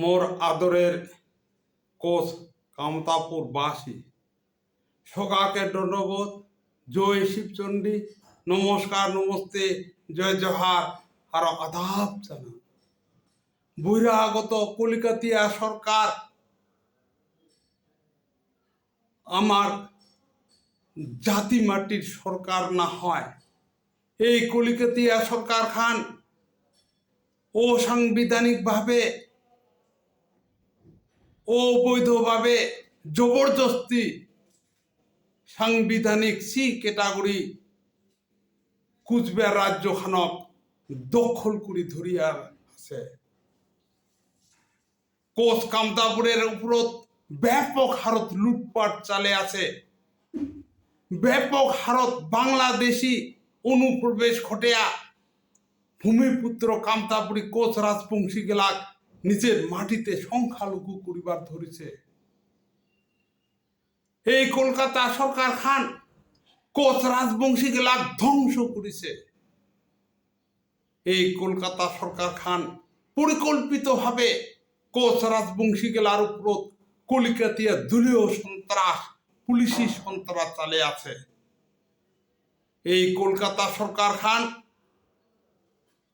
মোর আদরের কোচ কামতাপুর বাসী সগাকে দণ্ডবোধ জয় শিবচণ্ডী নমস্কার, নমস্তে। জয় জহার আর আদাব জানা বহিরাগত কলিকাতিয়া সরকার আমার জাতি মাটির সরকার না হয়। এই কলিকাতিয়া সরকার খান অসাংবিধানিকভাবে অবৈধভাবে জবরদস্তি সাংবিধানিক সি ক্যাটাগরি কুচবিহার রাজ্যখানক দখল করি ধরিয়ার আছে। কোচ কামতাপুরের উপরত ব্যাপক হারত লুটপাট চালে আছে। ব্যাপক হারত বাংলাদেশি অনুপ্রবেশ ঘটিয়া ভূমিপুত্র কামতাপুরী কোচ রাজবংশী গেলাক নিজের মাটিতে সংখ্যালঘু করিবার ধরেছে। এই কলকাতা সরকার খান কোচ রাজবংশী গেলাক ধ্বংস করেছে। এই কলকাতা সরকার খান পরিকল্পিতভাবে কোচ রাজবংশী গেলার উপর কলিকাতিয়া দলীয় সন্ত্রাস, পুলিশি সন্ত্রাস চালে আছে। এই কলকাতা সরকার খান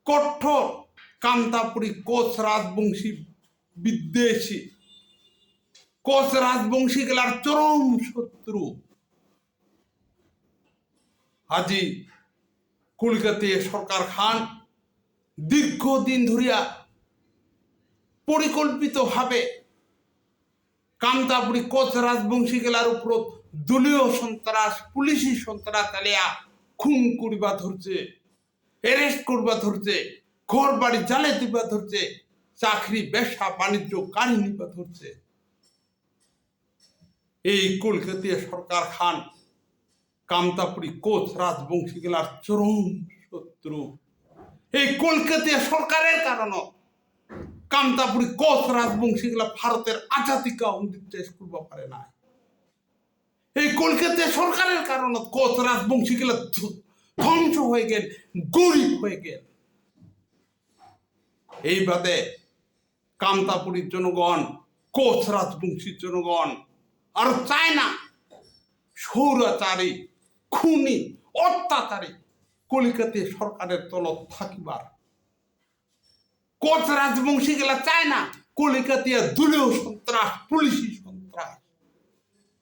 কঠোর কান্তাপুরী কোচ রাজবংশী বিদ্বেষী। কোচ রাজবংশী গেলার চরম শত্রু। আজি কলকাতায় সরকার খান দীর্ঘদিন ধরিয়া পরিকল্পিতভাবে কামতাপুরি কোচ রাজবংশী গেলার উপর দলীয় সন্ত্রাস, পুলিশি সন্ত্রাস চালিয়া খুন করিবা ধরছে অ্যারেস্ট করবা ধরছে। ঘর বাড়ি দিবা ধরছে, চাকরি, ব্যবসা, বাণিজ্য নিবা ধরছে। এই কলকাতিয়া সরকার খান, কামতাপুরি কোচ রাজবংশী গেলার চরম শত্রু। এই কলকাতিয়া সরকারের কারণ কামতাপুরি কোচ রাজবংশী গেলা ভারতের আজাদিকা নির্দেশ করবা পারে না এই কলকাতা সরকারের কারণে কোচ রাজবংশী গেলা ধ্বংস হয়ে গেল, গরিব হয়ে গেল। এই বাদে কামতাপুরীর জনগণ কোচ রাজবংশীর জনগণ, আর চায় না সৌরাচারী, খুনি, অত্যাচারী কলিকাতে সরকারের তলত থাকিবার। কোচ রাজবংশী গেলা চায় না কলিকাতিয়া দলীয় সন্ত্রাস, পুলিশি সন্ত্রাস।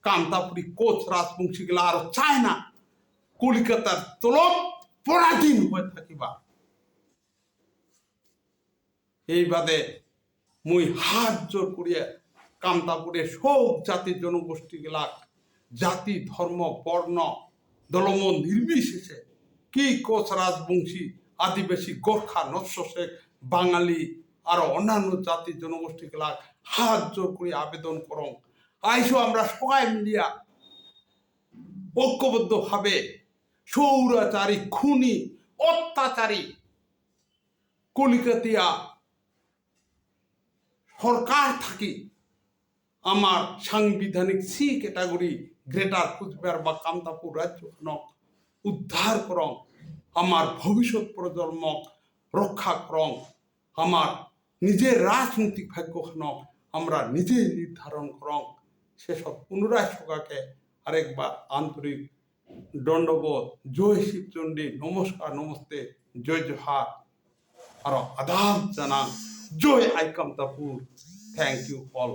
কামতাপুরী কোচ রাজবংশী গেলা আর চায় না কলিকাতার তলব পরাধীন হয়ে থাকিবা এই বাদে মুই হাত জোর করিয়া কামতাপুরে সব জাতির জনগোষ্ঠী গেলা জাতি, ধর্ম, বর্ণ দলম নির্বিশেষে কি কোচ রাজবংশী, আদিবাসী, গোর্খা নস্য শেখ বাঙালি আর অন্যান্য জাতির জনগোষ্ঠী গেলা হাত জোর করে আবেদন করং। আইসো আমরা সবাই মিলিয়া ঐক্যবদ্ধভাবে সৌরাচারী, খুনি, অত্যাচারী, কলিকাতিয়া সরকার থাকি, আমার সাংবিধানিক সি ক্যাটাগরি গ্রেটার কুচবিহার বা কামতাপুর রাজ্যখনক উদ্ধার করং, আমার ভবিষ্যৎ প্রজন্মক রক্ষা করং, আমার নিজের রাজনৈতিক ভাগ্যখানক আমরা নিজেই নির্ধারণ করং। সেসব পুনরায় সকাকে আরেকবার আন্তরিক দণ্ডবোধ। জয় শিবচণ্ডী নমস্কার, নমস্তে, জয় জোহার আর আদাব জানা জয় আইকম তাপুর থ্যাংক ইউ অল